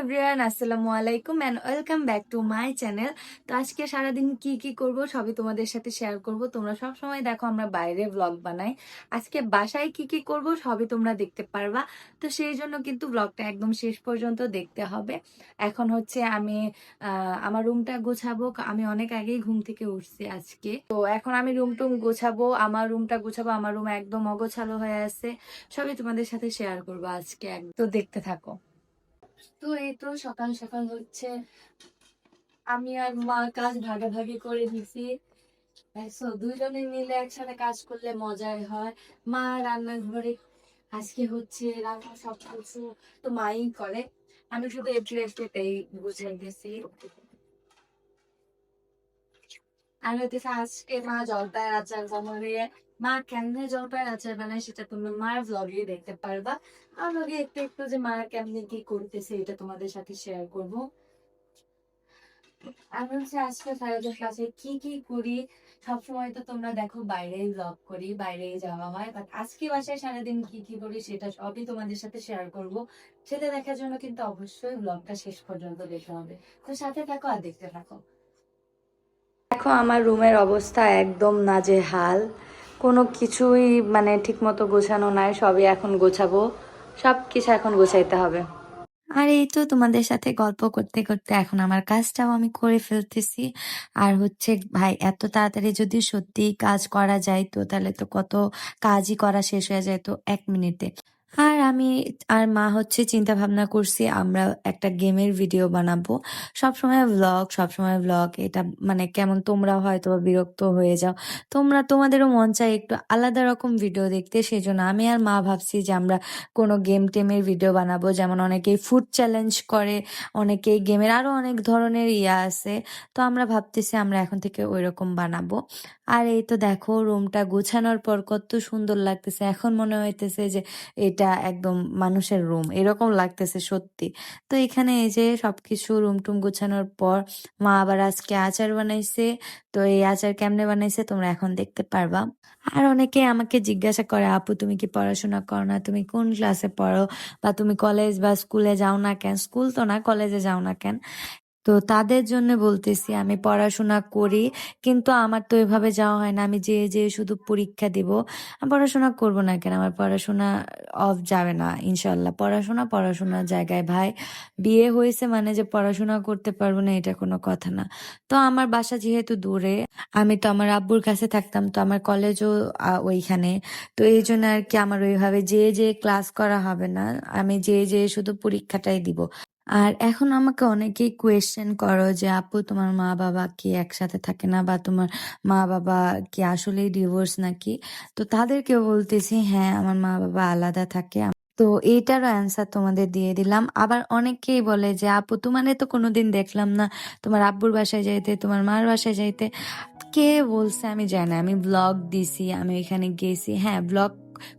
Everyone আসসালামু আলাইকুম and welcome back to my channel তো আজকে সারাদিন কি কি করব সবই তোমাদের সাথে শেয়ার করব। তোমরা সব সময় দেখো আমরা বাইরে ব্লগ বানাই। আজকে বাসায় কি কি করব সবই তোমরা দেখতে পারবা। তো সেই জন্য কিন্তু ব্লগটা একদম শেষ পর্যন্ত দেখতে হবে। এখন হচ্ছে আমি আমার রুমটা গোছাবো। আমি অনেক আগেই ঘুম থেকে উঠছি আজকে। তো এখন আমি রুম টুম গোছাবো, আমার রুমটা গোছাবো, আমার রুম একদম অগোছালো হয়ে আছে। সবই তোমাদের সাথে শেয়ার করব আজকে। এক- তো দেখতে থাকো। তো এই তো সকাল সকাল হচ্ছে। আমি আর মা কাজ ভাগাভাগি করে নিছি দুজনে মিলে একসাথে কাজ করলে মজাই হয়। মা রান্নাঘরে, আজকে হচ্ছে রান্না সব কিছু তো মাই করে। আমি শুধু একটু একটুতেই বুঝে দিছি আজকে মা আচার মা আচার বানায় সেটা মার ব্লগে দেখতে পারবা আর লগে একটু একটু যে মা কি করতেছে এটা তোমাদের সাথে শেয়ার করব. আমি হচ্ছে আজকে কি কি করি? সবসময় তো তোমরা দেখো বাইরেই ব্লগ করি, বাইরেই যাওয়া হয় বাট আজকে বাসায় সারাদিন কি কি করি সেটা সবই তোমাদের সাথে শেয়ার করব। সেটা দেখার জন্য কিন্তু অবশ্যই ব্লগটা শেষ পর্যন্ত দেখতে হবে। তো সাথে থাকো আর দেখতে থাকো। দেখো, আমার রুমের অবস্থা একদম নাজেহাল। কোনো কিছুই মানে ঠিকমতো গোছানো নাই, সবই এখন গোছাবো। সব কিছু এখন গোছাইতে হবে। আর এই তো তোমাদের সাথে গল্প করতে করতে এখন আমার কাজটাও আমি করে ফেলতেছি। আর হচ্ছে, ভাই, এত তাড়াতাড়ি যদি সত্যি কাজ করা যায় তো তাহলে তো কত কাজই করা শেষ হয়ে যায় তো এক মিনিটে। আর আমি আর মা হচ্ছে চিন্তা ভাবনা করছি, আমরা একটা গেমের ভিডিও বানাবো। সবসময় ব্লগ সবসময় ব্লগ এটা মানে কেমন তোমরা হয়তো বা বিরক্ত হয়ে যাও। তোমরা, তোমাদেরও মন চায় একটু আলাদা রকম ভিডিও দেখতে সেই জন্য আমি আর মা ভাবছি যে আমরা কোনো গেম টেমের ভিডিও বানাবো। যেমন অনেকেই ফুড চ্যালেঞ্জ করে, অনেকেই গেমের আরও অনেক ধরনের ইয়া আছে। তো আমরা ভাবতেছি আমরা এখন থেকে ওই রকম বানাবো। আর এই তো দেখো রুমটা গোছানোর পর কত সুন্দর লাগতেছে। এখন মনে হইতেছে যে এটা একদম মানুষের রুম এরকম লাগতেছে সত্যি। তো এখানে এই যে সবকিছু রুম টুম গুছানোর পর মা আবার আজকে আচার বানাইছে, তো এই আচার কেমনে বানাইছে তোমরা এখন দেখতে পারবা। আর অনেকে আমাকে জিজ্ঞাসা করে, আপু, তুমি কি পড়াশোনা করো না? তুমি কোন ক্লাসে পড়ো? বা তুমি কলেজ বা স্কুলে যাও না কেন? স্কুল তো না কলেজে যাও না কেন? তো তাদের জন্য বলতেছি, আমি পড়াশোনা করি, কিন্তু আমার তো এভাবে যাওয়া হয় না। আমি যে যে শুধু পরীক্ষা দিব। পড়াশোনা করব না কেন? আমার পড়াশোনা অফ যাবে না ইনশাল্লাহ পড়াশোনা পড়াশোনার জায়গায় ভাই। বিয়ে হয়েছে মানে যে পড়াশোনা করতে পারব না, এটা কোনো কথা না। তো আমার বাসা যেহেতু দূরে, আমি তো আমার আব্বুর কাছে থাকতাম, তো আমার কলেজও ওইখানে। তো এই জন্য আর কি আমার ওইভাবে যে যে ক্লাস করা হবে না। আমি যে যে শুধু পরীক্ষাটাই দিব। আর এখন আমাকে অনেকেই কোয়েশ্চেন করো যে, আপু, তোমার মা বাবা কি একসাথে থাকে না? বা তোমার মা বাবা কি আসলেই ডিভোর্স নাকি? তো তাদেরকেও বলতেছি হ্যাঁ আমার মা বাবা আলাদা থাকে। তো এইটারও অ্যান্সার তোমাদের দিয়ে দিলাম। আবার অনেকেই বলে যে, আপু, তোমারে তো কোনোদিন দেখলাম না। তোমার আব্বুর বাসায় যাইতে, তোমার মার বাসায় যাইতে। কে বলছে আমি জানি আমি ব্লগ দিছি, আমি ওইখানে গেছি। হ্যাঁ ব্লগ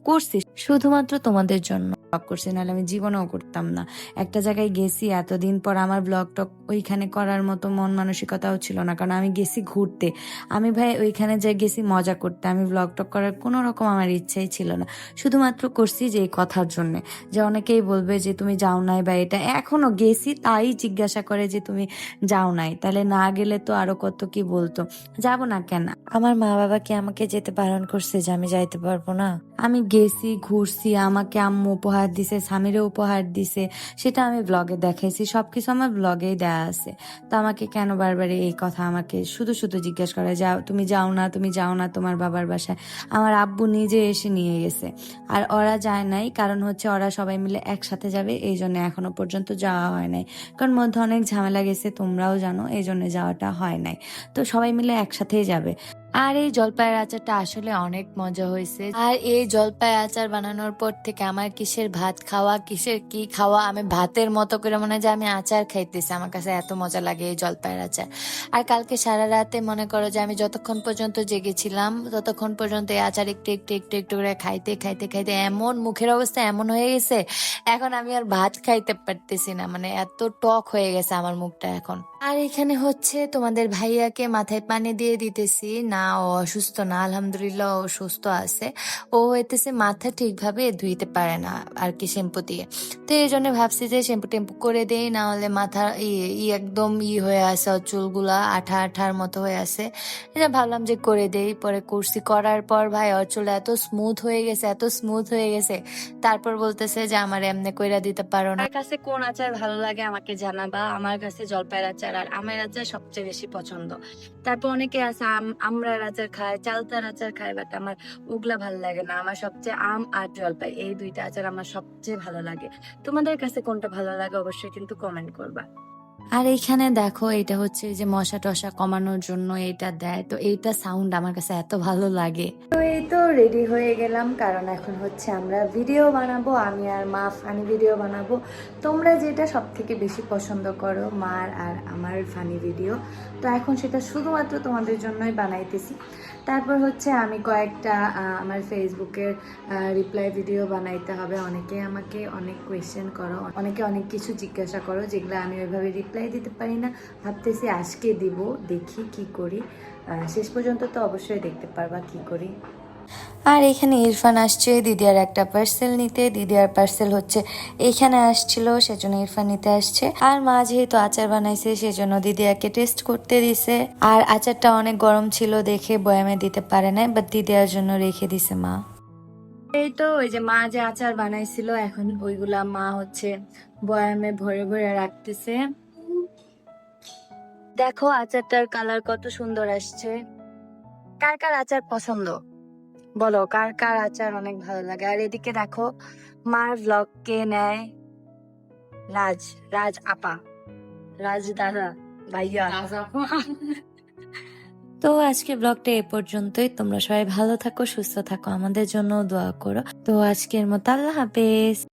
করছি, শুধুমাত্র তোমাদের জন্য। ব্লগ করছি, নাহলে আমি জীবনেও করতাম না। একটা জায়গায় গেছি, এতদিন পর আমার ব্লগ টক ওইখানে করার মতো মন মানসিকতাও ছিল না, কারণ আমি গেছি ঘুরতে। আমি ভাই ওইখানে যে গেছি মজা করতে, আমি ব্লগ টক করার কোনো রকম আমার ইচ্ছাই ছিল না। শুধুমাত্র করছি যে এই কথার জন্য। যে অনেকেই বলবে যে, তুমি যাও নাই বা এটা। এখনও গেছি, তাই জিজ্ঞাসা করে যে, তুমি যাও নাই? তাহলে না গেলে তো আরও কত কি বলতো? যাব না কেন? আমার মা বাবা কি আমাকে যেতে বারণ করছে যে, আমি যাইতে পারব না? আমি গেছি, ঘুরছি, আমাকে আম্মু উপহার দিছে, স্বামীরও উপহার দিছে, সেটা আমি ব্লগে দেখাইছি, সবকিছু আমার ব্লগেই দেয়া আছে। তো আমাকে কেন বারবার এই কথা আমাকে শুধু শুধু জিজ্ঞেস করে, যাও, তুমি যাও না, তুমি যাও না তোমার বাবার বাসায়। আমার আব্বু নিজে এসে নিয়ে গেছে। আর ওরা যায় নাই, কারণ হচ্ছে ওরা সবাই মিলে একসাথে যাবে, এই জন্য এখনও পর্যন্ত যাওয়া হয় নাই। কারণ মধ্যে অনেক ঝামেলা গেছে, তোমরাও জানো, এই জন্য যাওয়াটা হয় নাই। তো সবাই মিলে একসাথেই যাবে। আর এই জলপাইয়ের আচারটা আসলে অনেক মজা হয়েছে। আর এই জলপাই আচার বানানোর পর থেকে আমার কিসের ভাত খাওয়া, কিসের কি খাওয়া, আমি ভাতের মতো করে মনে হয় যে আমি আচার খাইতেছি। আমার কাছে এত মজা লাগে এই জলপাইয়ের আচার। আর কালকে সারা রাতে মনে করো যে আমি যতক্ষণ পর্যন্ত জেগেছিলাম, ততক্ষণ পর্যন্ত এই আচার একটু একটু একটু একটু করে খাইতে খাইতে খাইতে এমন মুখের অবস্থা এমন হয়ে গেছে, এখন আমি আর ভাত খাইতে পারতেছি না। মানে এত টক হয়ে গেছে আমার মুখটা এখন। আর এখানে হচ্ছে তোমাদের ভাইয়াকে মাথায় পানি দিয়ে দিতেছি। না না, ও অসুস্থ না, আলহামদুলিল্লাহ ও সুস্থ আছে। ও হইতেছে মাথা ঠিকভাবে ধুইতে পারে না আর কি শ্যাম্পু দিয়ে। তো এই জন্য ভাবছি যে শ্যাম্পু টেম্পু করে দেই, না হলে মাথা ই একদম ই হয়ে আছে চুলগুলা আঠা আঠার মতো হয়ে আছে। এটা ভাবলাম যে করে দেই, পরে করছি করার পর ভাই ওর চুল এত স্মুথ হয়ে গেছে, এত স্মুথ হয়ে গেছে। তারপর বলতেছে যে আমার এমনি কইরা দিতে পারো না। কাছে কোন আচার ভালো লাগে আমাকে জানাবা। আমার কাছে জলপাইয়ের আচার আর আমের আচার সবচেয়ে বেশি পছন্দ। তারপর অনেকে আছে, আম আমরার আচার খায় চালতার আচার খায় বাট আমার ওগুলা ভালো লাগে না। আমার সবচেয়ে আম আর জলপাই, এই দুইটা আচার আমার সবচেয়ে ভালো লাগে। তোমাদের কাছে কোনটা ভালো লাগে অবশ্যই কিন্তু কমেন্ট করবা। আর এইখানে দেখো, এটা হচ্ছে যে মশা টশা কমানোর জন্য এটা দেয়। তো এইটা সাউন্ড আমার কাছে এত ভালো লাগে। তো এই তো রেডি হয়ে গেলাম, কারণ এখন হচ্ছে আমরা ভিডিও বানাবো, আমি আর মা ফানি ভিডিও বানাবো। তোমরা যেটা সব থেকে বেশি পছন্দ করো, মার আর আমার ফানি ভিডিও তো এখন সেটা শুধুমাত্র তোমাদের জন্যই বানাইতেছি। তারপর হচ্ছে আমি কয়েকটা আমার ফেসবুকের রিপ্লাই ভিডিও বানাইতে হবে। অনেকে আমাকে অনেক কোয়েশ্চেন করো, অনেকে অনেক কিছু জিজ্ঞাসা করো, যেগুলো আমি ওইভাবে রিপ্লাই দিতে পারি না। ভাবতেছি আজকে দিব, দেখি কি করি। শেষ পর্যন্ত তো অবশ্যই দেখতে পারবা কি করি। আর এখানে ইরফান আসছে, দিদিয়ার একটা পার্সেল নিতে। দিদিয়ার পার্সেল হচ্ছে, এখানে আসছিল, সেজন্য ইরফান নিতে আসছে। আর মা যেহেতু আচার বানাইছে, সেজন্য দিদিয়াকে টেস্ট করতে দিছে। আর আচারটা অনেক গরম ছিল দেখে বয়ামে দিতে পারে না বাট দিদিয়ার জন্য রেখে দিছে মা। এই তো, ওই যে মা যে আচার বানাইছিল, এখন ওইগুলা মা হচ্ছে বয়ামে ভরে ভরে রাখতেছে। দেখো আচারটার কালার কত সুন্দর আসছে। কার কার আচার পছন্দ? বলো কার কার আচার অনেক ভালো লাগে? আর এদিকে দেখো মার ব্লগ কে নেয় রাজ রাজ আপা রাজ দাদা ভাইয়া। তো আজকে ব্লগটা এ পর্যন্তই। তোমরা সবাই ভালো থাকো সুস্থ থাকো আমাদের জন্য দোয়া করো। তো আজকের মতো আল্লাহ হাফেজ।